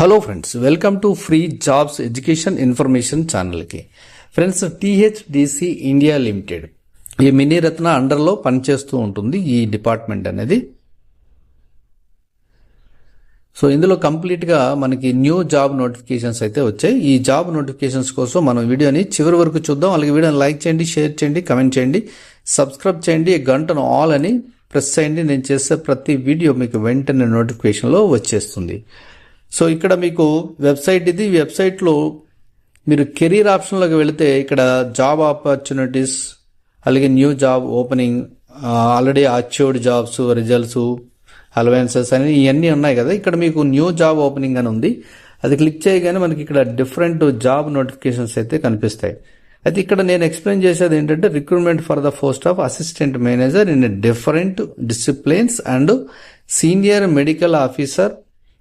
Hello friends welcome to free jobs education information ఛానల్కి friends THDC India limited ఈ mini Ratna అండర్లో పనిచేస్తూ ఉంటుంది ఈ డిపార్ట్మెంట్ అనేది. సో ఇందులో కంప్లీట్గా మనకి న్యూ జాబ్ నోటిఫికేషన్స్ అయితే వచ్చాయి. ఈ జాబ్ నోటిఫికేషన్స్ కోసం మనం వీడియోని చివరి వరకు చూద్దాం. అలాగే వీడియోని లైక్ చేయండి షేర్ చేయండి కమెంట్ చేయండి సబ్స్క్రైబ్ చేయండి గంటను ఆల్ అని ప్రెస్ చేయండి. నేను చేసే ప్రతి వీడియో మీకు వెంటనే నోటిఫికేషన్లో వచ్చేస్తుంది. సో ఇక్కడ మీకు వెబ్సైట్ ఇది. వెబ్సైట్లో మీరు కెరీర్ ఆప్షన్లోకి వెళితే ఇక్కడ జాబ్ ఆపర్చునిటీస్ అలాగే new job opening already achieved jobs results allowances అని ఇవన్నీ ఉన్నాయి కదా. ఇక్కడ మీకు న్యూ జాబ్ ఓపెనింగ్ అని ఉంది. అది క్లిక్ చేయగానే మనకి ఇక్కడ డిఫరెంట్ జాబ్ నోటిఫికేషన్స్ అయితే కనిపిస్తాయి. అయితే ఇక్కడ నేను ఎక్స్ప్లెయిన్ చేసేది ఏంటంటే recruitment for the post of assistant manager in different disciplines and senior medical officer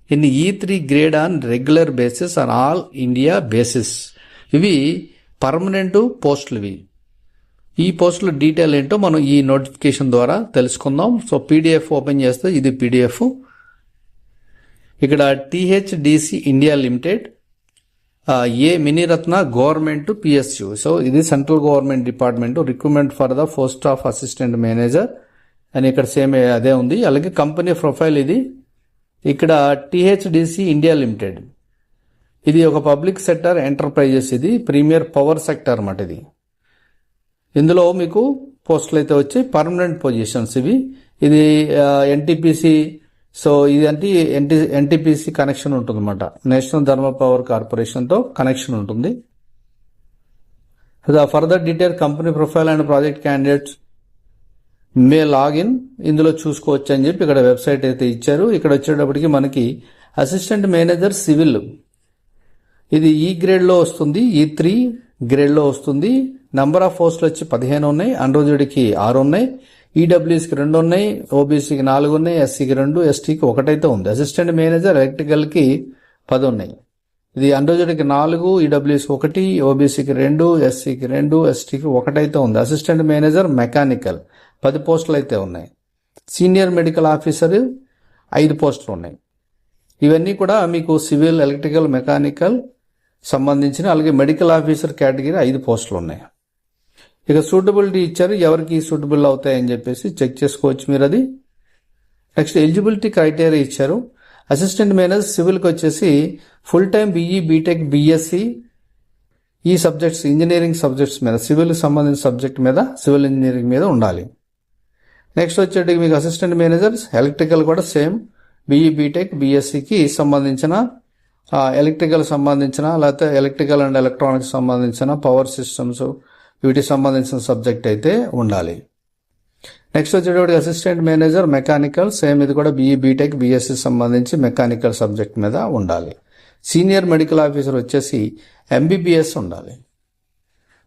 in E three grade on regular basis on all India basis ఇవి పర్మనెంట్ పోస్టులు ఇవి. ఈ పోస్టుల డీటెయిల్ ఏంటో మనం ఈ నోటిఫికేషన్ ద్వారా తెలుసుకుందాం. సో పీడిఎఫ్ ఓపెన్ చేస్తే ఇది పీడిఎఫ్ ఇక్కడ THDC India limited a Miniratna government PSU so ఇది central government department recruitment for the post of assistant manager అని ఇక్కడ సేమ్ అదే ఉంది. అలాగే కంపెనీ ప్రొఫైల్ ఇది. ఇక్కడ టీహెచ్డిసి ఇండియా లిమిటెడ్ ఇది ఒక పబ్లిక్ సెక్టర్ ఎంటర్ప్రైజెస్ ఇది ప్రీమియర్ పవర్ సెక్టర్ అన్నమాట ఇది. ఇందులో మీకు పోస్టులు అయితే వచ్చి పర్మనెంట్ పొజిషన్స్ ఇవి. ఇది ఎన్టీపీసీ సో ఇది అంటే ఎన్టీ ఎన్టీపీసీ కనెక్షన్ ఉంటుంది అనమాట నేషనల్ థర్మల్ పవర్ కార్పొరేషన్తో కనెక్షన్ ఉంటుంది. Further detail company profile and project candidates may login. ఇందులో చూసుకోవచ్చు అని చెప్పి ఇక్కడ వెబ్సైట్ అయితే ఇచ్చారు. ఇక్కడ వచ్చేటప్పటికి మనకి అసిస్టెంట్ మేనేజర్ సివిల్. ఇది ఈ గ్రేడ్లో వస్తుంది ఈ త్రీ గ్రేడ్లో వస్తుంది. నంబర్ ఆఫ్ పోస్టులు వచ్చి పదిహేను ఉన్నాయి అన్రోజుడికి ఆరు ఉన్నాయి ఈడబ్ల్యూఎస్కి రెండు ఉన్నాయి ఓబీసీకి నాలుగు ఉన్నాయి ఎస్సీకి రెండు ఎస్టీకి ఒకటైతే ఉంది. అసిస్టెంట్ మేనేజర్ ఎలక్ట్రికల్కి పది ఉన్నాయి. ఇది అన్రోజుడికి నాలుగు ఈడబ్ల్యూఎస్కి ఒకటి ఓబీసీకి రెండు ఎస్సీకి రెండు ఎస్టీకి ఒకటైతే ఉంది. అసిస్టెంట్ మేనేజర్ మెకానికల్ పది పోస్టులు అయితే ఉన్నాయి. సీనియర్ మెడికల్ ఆఫీసర్ ఐదు పోస్టులు ఉన్నాయి. ఇవన్నీ కూడా మీకు సివిల్ ఎలక్ట్రికల్ మెకానికల్ సంబంధించిన అలాగే మెడికల్ ఆఫీసర్ కేటగిరీ ఐదు పోస్టులు ఉన్నాయి. ఇక సూటబిలిటీ ఇచ్చారు ఎవరికి సూటబుల్ అవుతాయని చెప్పేసి చెక్ చేసుకోవచ్చు మీరు అది. నెక్స్ట్ ఎలిజిబిలిటీ క్రైటీరియా ఇచ్చారు. అసిస్టెంట్ మేనేజర్ సివిల్కి వచ్చేసి full time BE BTech BSc ఈ సబ్జెక్ట్స్ ఇంజనీరింగ్ సబ్జెక్ట్స్ మీద సివిల్కి సంబంధించిన సబ్జెక్ట్ మీద సివిల్ ఇంజనీరింగ్ మీద ఉండాలి. నెక్స్ట్ వచ్చేటికి మీకు అసిస్టెంట్ మేనేజర్స్ ఎలక్ట్రికల్ కూడా సేమ్ బీఈ బీటెక్ బీఎస్సీకి సంబంధించిన ఎలక్ట్రికల్ సంబంధించిన లేకపోతే ఎలక్ట్రికల్ అండ్ ఎలక్ట్రానిక్స్ సంబంధించిన పవర్ సిస్టమ్స్ వీటికి సంబంధించిన సబ్జెక్ట్ అయితే ఉండాలి. నెక్స్ట్ వచ్చేటప్పటికి అసిస్టెంట్ మేనేజర్ మెకానికల్ సేమ్ ఇది కూడా బీఈ బీటెక్ బీఎస్సీ సంబంధించి మెకానికల్ సబ్జెక్ట్ మీద ఉండాలి. సీనియర్ మెడికల్ ఆఫీసర్ వచ్చేసి ఎంబీబీఎస్ ఉండాలి.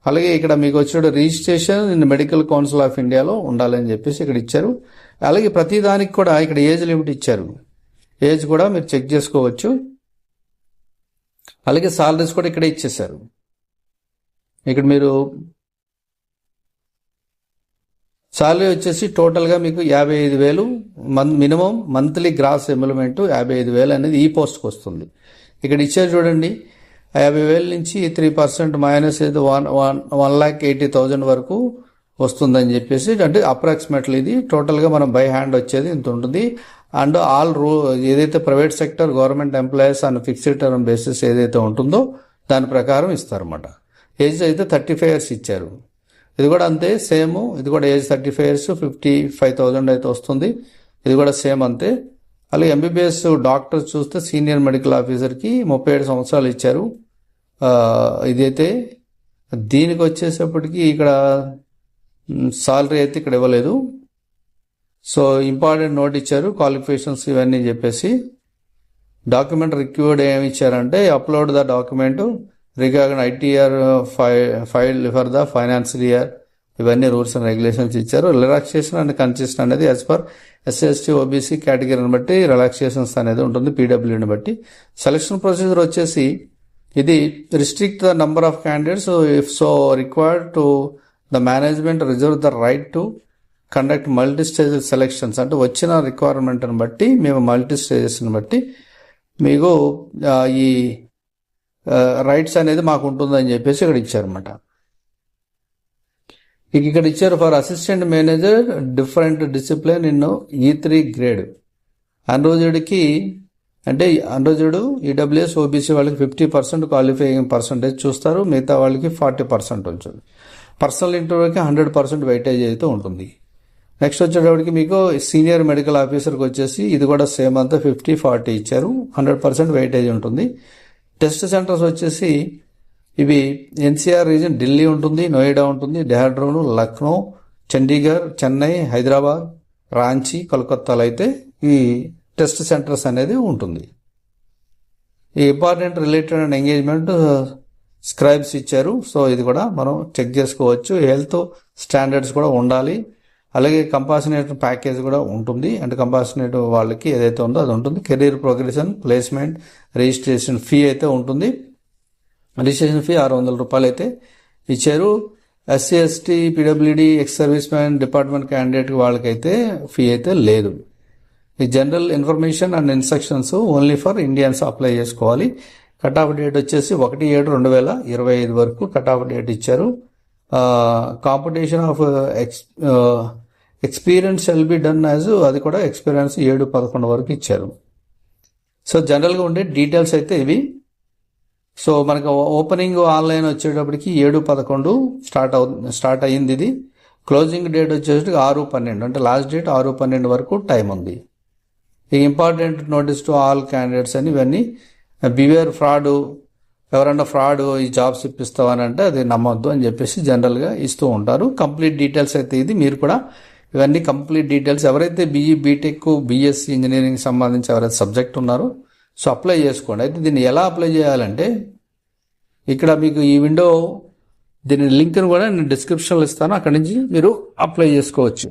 అలాగే ఇక్కడ మీకు వచ్చే registration in medical council of ఇండియాలో ఉండాలని చెప్పేసి ఇక్కడ ఇచ్చారు. అలాగే ప్రతి దానికి కూడా ఇక్కడ ఏజ్ లిమిట్ ఇచ్చారు. ఏజ్ కూడా మీరు చెక్ చేసుకోవచ్చు. అలాగే సాలరీస్ కూడా ఇక్కడే ఇచ్చేసారు ఇక్కడ మీరు సాలరీ వచ్చేసి టోటల్గా మీకు యాభై ఐదు వేలు Mann minimum monthly gross employment యాభై ఐదు వేలు అనేది ఈ పోస్ట్కి వస్తుంది. ఇక్కడ ఇచ్చారు చూడండి. యాభై వేల నుంచి త్రీ పర్సెంట్ మైనస్ ఏదో one one one lakh eighty thousand వరకు వస్తుందని చెప్పేసి అంటే అప్రాక్సిమేట్లీ ఇది టోటల్గా మనం బై హ్యాండ్ వచ్చేది ఇంత ఉంటుంది. అండ్ ఆల్ రూ ఏదైతే private sector government employees and fixed term basis ఏదైతే ఉంటుందో దాని ప్రకారం ఇస్తారన్నమాట. ఏజ్ అయితే థర్టీ ఫైవ్ ఇయర్స్ ఇచ్చారు. ఇది కూడా అంతే సేమ్ ఇది కూడా age thirty five years fifty five thousand అయితే వస్తుంది. ఇది కూడా సేమ్ అంతే. అలాగే ఎంబీబీఎస్ డాక్టర్ చూస్తే సీనియర్ మెడికల్ ఆఫీసర్కి ముప్పై ఏడు సంవత్సరాలు ఇచ్చారు. ఇదైతే దీనికి వచ్చేసేపటికి ఇక్కడ సాలరీ అయితే ఇక్కడ ఇవ్వలేదు. సో ఇంపార్టెంట్ నోట్ ఇచ్చారు క్వాలిఫికేషన్స్ ఇవన్నీ చెప్పేసి. డాక్యుమెంట్ రిక్యూర్డ్ ఏమి ఇచ్చారంటే upload the document regarding ITR file for the financial year. ఇవన్నీ రూల్స్ అండ్ రెగ్యులేషన్స్ ఇచ్చారు. రిలాక్సేషన్ అండ్ కన్సెషన్ అనేది యాజ్ పర్ ఎస్ఎస్టీ ఓబీసీ కేటగిరీని బట్టి రిలాక్సేషన్స్ అనేది ఉంటుంది పీడబ్ల్యూని బట్టి. సెలక్షన్ ప్రొసీజర్ వచ్చేసి ఇది restrict the number of candidates if so required to the management reserve the right to conduct multi stage selections అంటే వచ్చిన రిక్వైర్మెంట్ని బట్టి మేము మల్టీ స్టేజెస్ని బట్టి మీకు ఈ రైట్స్ అనేది మాకు ఉంటుందని చెప్పేసి ఇక్కడ ఇచ్చారన్నమాట. ఇక ఇక్కడ ఇచ్చారు for assistant manager different discipline in E three grade అనురోజుడికి అంటే అన్రోజుడు ఈడబ్ల్యూఎస్ ఓబీసీ వాళ్ళకి ఫిఫ్టీ పర్సెంట్ క్వాలిఫైయింగ్ పర్సంటేజ్ చూస్తారు మిగతా వాళ్ళకి ఫార్టీ పర్సెంట్ ఉంటుంది. పర్సనల్ ఇంటర్వ్యూకి హండ్రెడ్ పర్సెంట్ వెయిటేజ్ అయితే ఉంటుంది. నెక్స్ట్ వచ్చేటప్పటికి మీకు సీనియర్ మెడికల్ ఆఫీసర్కి వచ్చేసి ఇది కూడా సేమ్ అంతా ఫిఫ్టీ ఫార్టీ ఇచ్చారు హండ్రెడ్ పర్సెంట్ వెయిటేజ్ ఉంటుంది. టెస్ట్ సెంటర్స్ వచ్చేసి ఇవి ఎన్సీఆర్ రీజన్ ఢిల్లీ ఉంటుంది నోయిడా ఉంటుంది డెహ్రాడూన్ లక్నో చండీగఢ్ చెన్నై హైదరాబాద్ రాంచీ కోల్కత్తాలో అయితే ఈ టెస్ట్ సెంటర్స్ అనేది ఉంటుంది. ఈ important related and engagement scribes ఇచ్చారు. సో ఇది కూడా మనం చెక్ చేసుకోవచ్చు. హెల్త్ స్టాండర్డ్స్ కూడా ఉండాలి. అలాగే కంపాసినేట్ ప్యాకేజ్ కూడా ఉంటుంది. అండ్ కంపాసినేట్ వాళ్ళకి ఏదైతే ఉందో అది ఉంటుంది. Career progression placement registration fee అయితే ఉంటుంది. రిజిస్ట్రేషన్ ఫీ ఆరు వందల రూపాయలు అయితే ఇచ్చారు. SC ST PWD ex service man department candidate వాళ్ళకైతే ఫీ అయితే లేదు. ఈ general information and instructions only for Indians apply చేసుకోవాలి. కట్ ఆఫ్ డేట్ వచ్చేసి ఒకటి ఏడు రెండు వేల ఇరవై ఐదు వరకు కట్ ఆఫ్ డేట్ ఇచ్చారు. Competition of ex experience shall be done as అది కూడా ఎక్స్పీరియన్స్ ఏడు పదకొండు వరకు ఇచ్చారు. సో జనరల్గా ఉండే డీటెయిల్స్ అయితే ఇవి. సో మనకు ఓపెనింగ్ ఆన్లైన్ వచ్చేటప్పటికి ఏడు పదకొండు స్టార్ట్ అవు స్టార్ట్ అయ్యింది ఇది. క్లోజింగ్ డేట్ వచ్చేసి ఆరు పన్నెండు అంటే లాస్ట్ డేట్ ఆరు పన్నెండు వరకు టైం ఉంది. ఈ important notice to all candidates అని ఇవన్నీ బివేర్ ఫ్రాడ్ ఎవరన్నా ఫ్రాడ్ ఈ జాబ్స్ ఇప్పిస్తావని అంటే అది నమ్మొద్దు అని చెప్పేసి జనరల్గా ఇస్తూ ఉంటారు. కంప్లీట్ డీటెయిల్స్ అయితే ఇది మీరు కూడా ఇవన్నీ కంప్లీట్ డీటెయిల్స్ ఎవరైతే బీఈ బీటెక్ బీఎస్సీ ఇంజనీరింగ్ సంబంధించి ఎవరైతే సబ్జెక్ట్ ఉన్నారో సో అప్లై చేసుకోండి. అయితే దీన్ని ఎలా అప్లై చేయాలంటే ఇక్కడ మీకు ఈ విండో దీని లింక్ను కూడా నేను డిస్క్రిప్షన్లో ఇస్తాను. అక్కడి నుంచి మీరు అప్లై చేసుకోవచ్చు.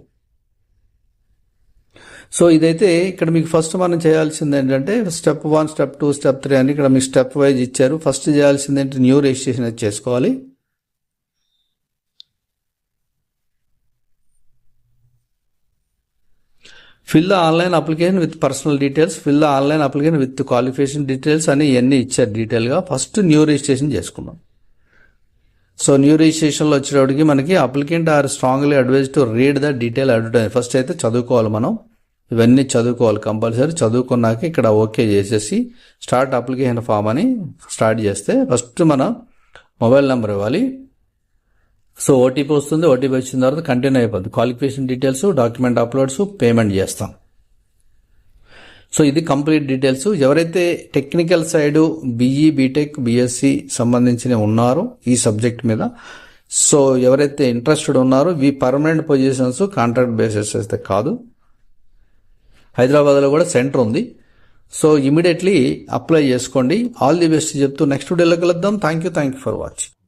సో ఇదైతే ఇక్కడ మీకు ఫస్ట్ మనం చేయాల్సింది ఏంటంటే step one step two step three అని ఇక్కడ మీకు స్టెప్ వైజ్ ఇచ్చారు. ఫస్ట్ చేయాల్సింది ఏంటి? న్యూ రిజిస్ట్రేషన్ అది చేసుకోవాలి. Fill the online application with personal details fill the online application with qualification details అని ఇవన్నీ ఇచ్చారు డీటెయిల్గా ఫస్ట్ న్యూ రిజిస్ట్రేషన్ చేసుకున్నాం సో న్యూ రిజిస్ట్రేషన్లో వచ్చేటప్పటికి మనకి applicant are strongly advise to read the detail advertise first అయితే చదువుకోవాలి మనం. ఇవన్నీ చదువుకోవాలి కంపల్సరీ. చదువుకున్నాక ఇక్కడ ఓకే చేసేసి స్టార్ట్ అప్లికేషన్ ఫామ్ అని స్టార్ట్ చేస్తే ఫస్ట్ మన మొబైల్ నెంబర్ ఇవ్వాలి. సో ఓటీపీ వస్తుంది. ఓటీపీ వచ్చిన తర్వాత కంటిన్యూ అయిపోద్ది. Qualification details document uploads payment చేస్తాం. సో ఇది కంప్లీట్ డీటెయిల్స్. ఎవరైతే technical side BE BTech BSc సంబంధించిన ఉన్నారో ఈ సబ్జెక్ట్ మీద సో ఎవరైతే ఇంట్రెస్టెడ్ ఉన్నారో ఈ పర్మనెంట్ పొజిషన్స్ కాంట్రాక్ట్ బేసిస్ అయితే కాదు. హైదరాబాద్లో కూడా సెంటర్ ఉంది. సో ఇమీడియట్లీ అప్లై చేసుకోండి. ఆల్ ది బెస్ట్ చెప్తూ నెక్స్ట్ వీడియోలో కలుద్దాం. Thank you thank you for watching